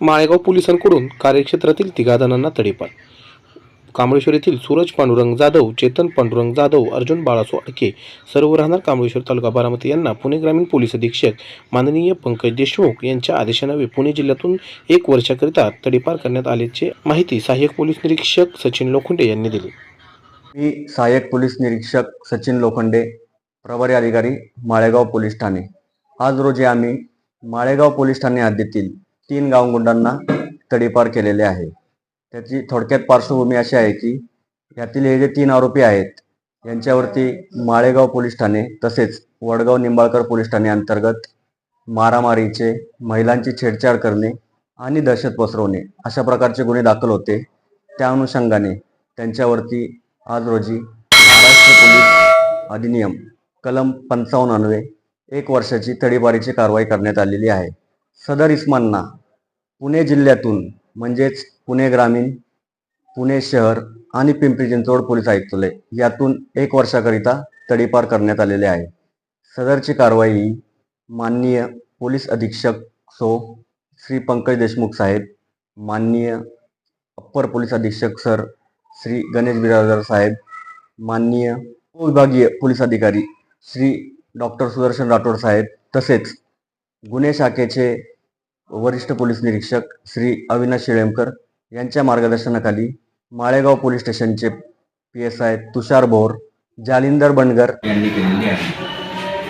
माळेगाव पोलिसांकडून कार्यक्षेत्रातील तिघा जणांना तडीपार. कांबळेश्वर येथील सूरज पांडुरंग जाधव चेतन पांडुरंग जाधव अर्जुन बाळासो अडके सर्व राहणार कांबळेश्वर तालुका बारामती यांना पुणे ग्रामीण पोलीस अधीक्षक माननीय पंकज देशमुख यांच्या आदेशान्वये पुणे जिल्ह्यातून एक वर्षाकरिता तडीपार करण्यात आल्याची माहिती सहाय्यक पोलीस निरीक्षक सचिन लोखंडे यांनी दिली. मी सहाय्यक पोलीस निरीक्षक सचिन लोखंडे प्रभारी अधिकारी माळेगाव पोलीस ठाणे. आज रोजी आम्ही माळेगाव पोलीस ठाणे हद्दीतील तीन गावगुंडांना तडीपार केलेले आहे. त्याची थोडक्यात पार्श्वभूमी अशी आहे की यातील हे जे तीन आरोपी आहेत यांच्यावरती माळेगाव पोलीस ठाणे तसेच वडगाव निंबाळकर पोलीस ठाणे अंतर्गत मारामारीचे महिलांची छेडछाड करणे आणि दहशत पसरवणे अशा प्रकारचे गुन्हे दाखल होते. त्या अनुषंगाने त्यांच्यावरती आज रोजी महाराष्ट्र पोलीस अधिनियम कलम पंचावन्न एक वर्षाची तडीपारीची कारवाई करण्यात आलेली आहे. सदर इस्मांना पुणे जिल्ह्यातून म्हणजेच पुणे ग्रामीण पुणे शहर आणि पिंपरी चिंचवड पोलीस आयुक्तालय यातून एक वर्षाकरिता तडीपार करण्यात आलेले आहे. सदरची कारवाई माननीय पोलीस अधीक्षक सो. श्री. पंकज देशमुख साहेब माननीय अप्पर पोलीस अधीक्षक सर. श्री. गणेश बिराजदार साहेब माननीय उपविभागीय पोलीस अधिकारी श्री. डॉक्टर सुदर्शन राठोड साहेब तसेच गुन्हे शाखेचे वरिष्ठ पोलीस निरीक्षक श्री अविनाश शेळेमकर यांच्या मार्गदर्शनाखाली माळेगाव पोलीस स्टेशनचे P S I Tushar Bor Jalindar Bangar यांनी केलेली आहे.